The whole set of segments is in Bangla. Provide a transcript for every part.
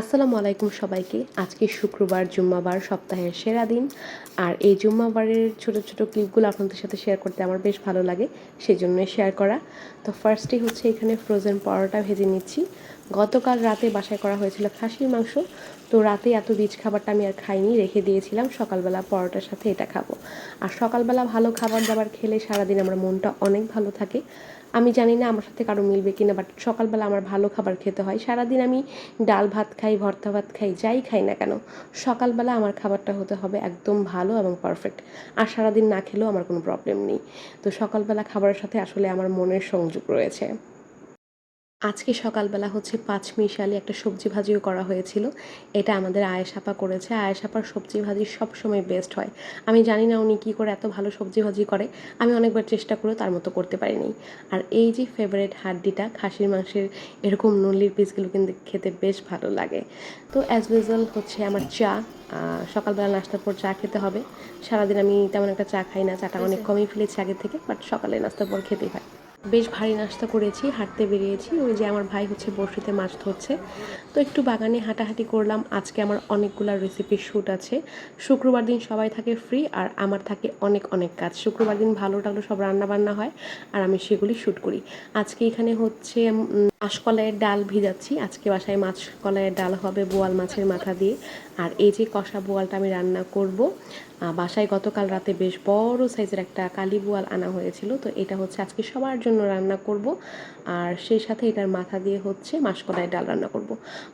আসসালামু আলাইকুম সবাইকে। আজকে শুক্রবার, জুম্মাবার, সপ্তাহের সেরা দিন। আর এই জুম্মাবারের ছোট ছোট ক্লিপগুলো আপনাদের সাথে শেয়ার করতে আমার বেশ ভালো লাগে সেই জন্যই শেয়ার করা। তো ফার্স্টে হচ্ছে এখানে ফ্রোজেন পরোটা ভেজে নিচ্ছি। গতকাল রাতে বাসায় করা হয়েছিল খাসির মাংস। তো রাতে এত রিচ খাবারটা আমি আর খাইনি, রেখে দিয়েছিলাম, সকালবেলা পরোটার সাথে এটা খাব। আর সকালবেলা ভালো খাবার দাবার খেলে সারাদিন আমার মনটা অনেক ভালো থাকে। আমি জানি না আমার সাথে কারও মিলবে কিনা বাট সকালবেলা আমার ভালো খাবার খেতে হয়। সারাদিন আমি ডাল ভাত খাই, ভর্তা ভাত খাই, যাই খাই না কেন, সকালবেলা আমার খাবারটা হতে হবে একদম ভালো এবং পারফেক্ট আর সারাদিন না খেলেও আমার কোনো প্রবলেম নেই। তো সকালবেলা খাবারের সাথে আসলে আমার মনের সংযোগ রয়েছে। আজকে সকালবেলা হচ্ছে পাঁচ মিশালি একটা সবজি ভাজিও করা হয়েছিল। এটা আমাদের আয়েশাপা করেছে। আয়েশাপার সবজি ভাজি সবসময় বেস্ট হয়। আমি জানি না উনি কী করে এত ভালো সবজি ভাজি করে। আমি অনেকবার চেষ্টা করেও তার মতো করতে পারিনি। আর এই যে ফেভারেট হাড্ডিটা খাসির মাংসের এরকম নল্লির পিসগুলো কিন্তু খেতে বেশ ভালো লাগে। তো অ্যাজ ইউজুয়াল হচ্ছে আমার চা। সকালবেলা নাস্তার পর চা খেতে হবে। সারাদিন আমি তেমন একটা চা খাই না। চাটা অনেক কমই ফেলেছি আগের থেকে বাট সকালে নাস্তার পর খেতেই হয়। বেশ ভারী নাস্তা করেছি, হাঁটতে বেরিয়েছি। ওই যে আমার ভাই হচ্ছে বড়শিতে মাছ ধরছে। তো একটু বাগানে হাঁটাহাঁটি করলাম। আজকে আমার অনেকগুলো রেসিপির শ্যুট আছে। শুক্রবার দিন সবাই থাকে ফ্রি আর আমার থাকে অনেক অনেক কাজ। শুক্রবার দিন ভালো টালো সব রান্না বান্না হয় আর আমি সেগুলি শ্যুট করি। আজকে এখানে হচ্ছে মাসকলাইয়ের ডাল ভিজাচ্ছি। আজকে বাসায় মাছ কলাইয়ের ডাল হবে বোয়াল মাছের মাথা দিয়ে। আর এই যে কষা বোয়ালটা আমি রান্না করব বাসায় গতকাল রাতে বেশ বড় সাইজের একটা কালি বোয়াল আনা হয়েছিল। তো এটা হচ্ছে আজকে সবার জন্য রান্না করব। আর সেই সাথে এটার মাথা দিয়ে হচ্ছে মাসকলাইয়ের ডাল রান্না করব।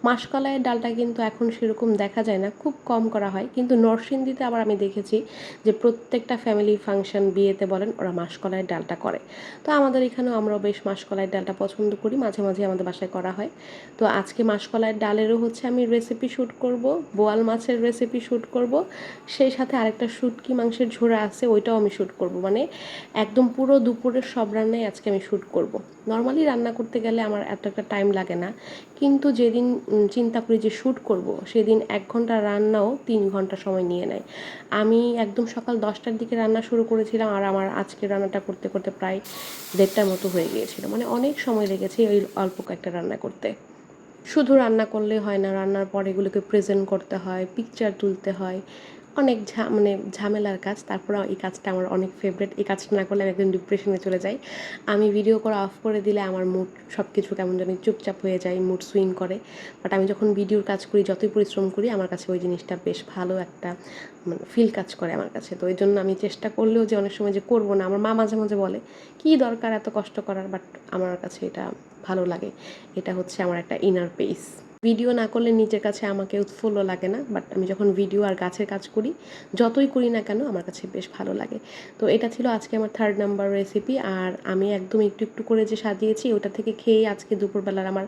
মাসকলাইয়ের ডালটা কিন্তু এখন সেরকম দেখা যায় না, খুব কম করা হয়। কিন্তু নরসিংদীতে আবার আমি দেখেছি যে প্রত্যেকটা ফ্যামিলি ফাংশন বিয়েতে বলেন ওরা মাসকলাইয়ের ডালটা করে। তো আমাদের এখানেও আমরা বেশ মাসকলাইয়ের ডালটা পছন্দ করি। মাঝে মাঝে আমাদের বাসায় করা হয়। তো আজকে মাসকলাইয়ের ডালেরও হচ্ছে আমি রেসিপি শ্যুট করব, বোয়াল মাছের রেসিপি শ্যুট করব, সেই সাথে আরেকটা শুটকি মাংসের ঝোড়া আছে, ওইটাও আমি শ্যুট করব। মানে একদম পুরো দুপুরের সব রান্নাই আজকে আমি শ্যুট করব। নর্মালি রান্না করতে গেলে আমার এত একটা টাইম লাগে না, কিন্তু যেদিন চিন্তা করি যে শ্যুট করব, সেদিন এক ঘণ্টা রান্নাও তিন ঘণ্টা সময় নিয়ে নেয়। আমি একদম সকাল দশটার দিকে রান্না শুরু করেছিলাম আর আমার আজকে রান্নাটা করতে করতে প্রায় দেড়টার মতো হয়ে গিয়েছিল। মানে অনেক সময় লেগেছে ওই অল্প কয়েকটা রান্না করতে। শুধু রান্না করলে হয় না, রান্নার পর এগুলোকে প্রেজেন্ট করতে হয় পিকচার তুলতে হয়। অনেক ঝা মানে ঝামেলার কাজ, তারপর এই কাজটা আমার অনেক ফেভারেট এই কাজটা না করলে আমি একদম ডিপ্রেশনে চলে যাই। আমি ভিডিও করা অফ করে দিলে আমার মুড সব কিছু কেমন জানি চুপচাপ হয়ে যায় মুড সুইং করে। বাট আমি যখন ভিডিওর কাজ করি, যতই পরিশ্রম করি, আমার কাছে ওই জিনিসটা বেশ ভালো একটা মানে ফিল কাজ করে আমার কাছে। তো ওই জন্য আমি চেষ্টা করলেও যে অনেক সময় যে করব না, আমার মা মাঝে মাঝে বলে, কী দরকার এত কষ্ট করার? বাট আমার কাছে এটা ভালো লাগে। এটা হচ্ছে আমার একটা ইনার পেস ভিডিও না করলে নিজের কাছে আমাকে উৎফুল্ল লাগে না বাট আমি যখন ভিডিও আর গাছের কাজ করি, যতই করি না কেন আমার কাছে বেশ ভালো লাগে। তো এটা ছিল আজকে আমার থার্ড নাম্বার রেসিপি আর আমি একদম একটু একটু করে যে সাজিয়েছি, ওটা থেকে খেয়ে আজকে দুপুরবেলার আমার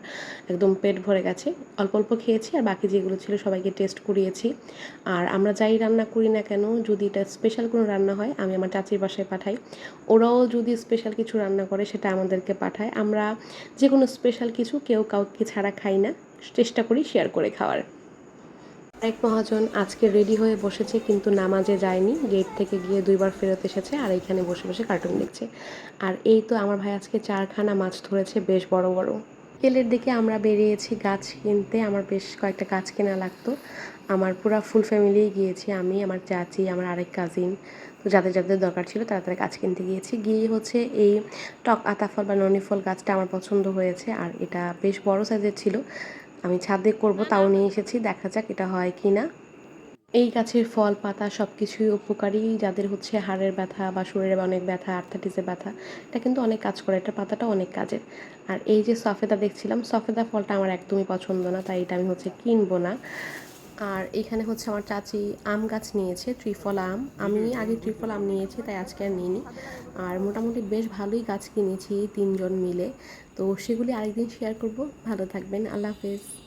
একদম পেট ভরে গেছে। অল্প অল্প খেয়েছি, আর বাকি যেগুলো ছিল সবাইকে টেস্ট করিয়েছি। আর আমরা যাই রান্না করি না কেন, যদি এটা স্পেশাল কোনো রান্না হয়, আমি আমার চাচির বাসায় পাঠাই। ওরাও যদি স্পেশাল কিছু রান্না করে, সেটা আমাদেরকে পাঠায়। আমরা যে কোনো স্পেশাল কিছু কেউ কাউকে ছাড়া খাই না। চেষ্টা করি শেয়ার করে খাওয়ার। এক মহাজন আজকে রেডি হয়ে বসেছে কিন্তু নামাজে যায়নি। গেট থেকে গিয়ে দুইবার ফেরত এসেছে আর এইখানে বসে বসে কার্টুন দেখছে। আর এই তো আমার ভাই আজকে চারখানা মাছ ধরেছে বেশ বড় বড়। বিকেলের দিকে আমরা বেরিয়েছি গাছ কিনতে। আমার বেশ কয়েকটা গাছ কেনা লাগতো। আমার পুরো ফুল ফ্যামিলি গিয়েছি আমি, আমার চাচি, আমার আরেক কাজিন তো যাদের যাদের দরকার ছিল তারা তারা গাছ কিনতে গিয়েছি। গিয়ে হচ্ছে এই টক আতাফল বা ননিফল গাছটা আমার পছন্দ হয়েছে। আর এটা বেশ বড় সাইজের ছিল। আমি ছাদে করব, তাও নিয়ে এসেছি, দেখা যাক এটা হয় কি না এই গাছের ফল, পাতা সব কিছুই উপকারী, যাদের হচ্ছে হাড়ের ব্যথা বা শরীরে অনেক ব্যথা আর্থাটিসের ব্যথা, এটা কিন্তু অনেক কাজ করে, এটা পাতাটা অনেক কাজের। আর এই যে সফেদা দেখছিলাম, সফেদা ফলটা আমার একদমই পছন্দ না, তাই এটা আমি হচ্ছে কিনবো না। আর এখানে হচ্ছে আমার চাচি আম গাছ নিয়েছে ত্রিফল আম। আমি আগে ত্রিফল আম নিয়েছি তাই আজকে আর নিইনি। আর মোটামুটি বেশ ভালোই গাছ কিনেছি তিনজন মিলে। তো সেগুলি আরেকদিন শেয়ার করব। ভালো থাকবেন। আল্লাহ হাফেজ।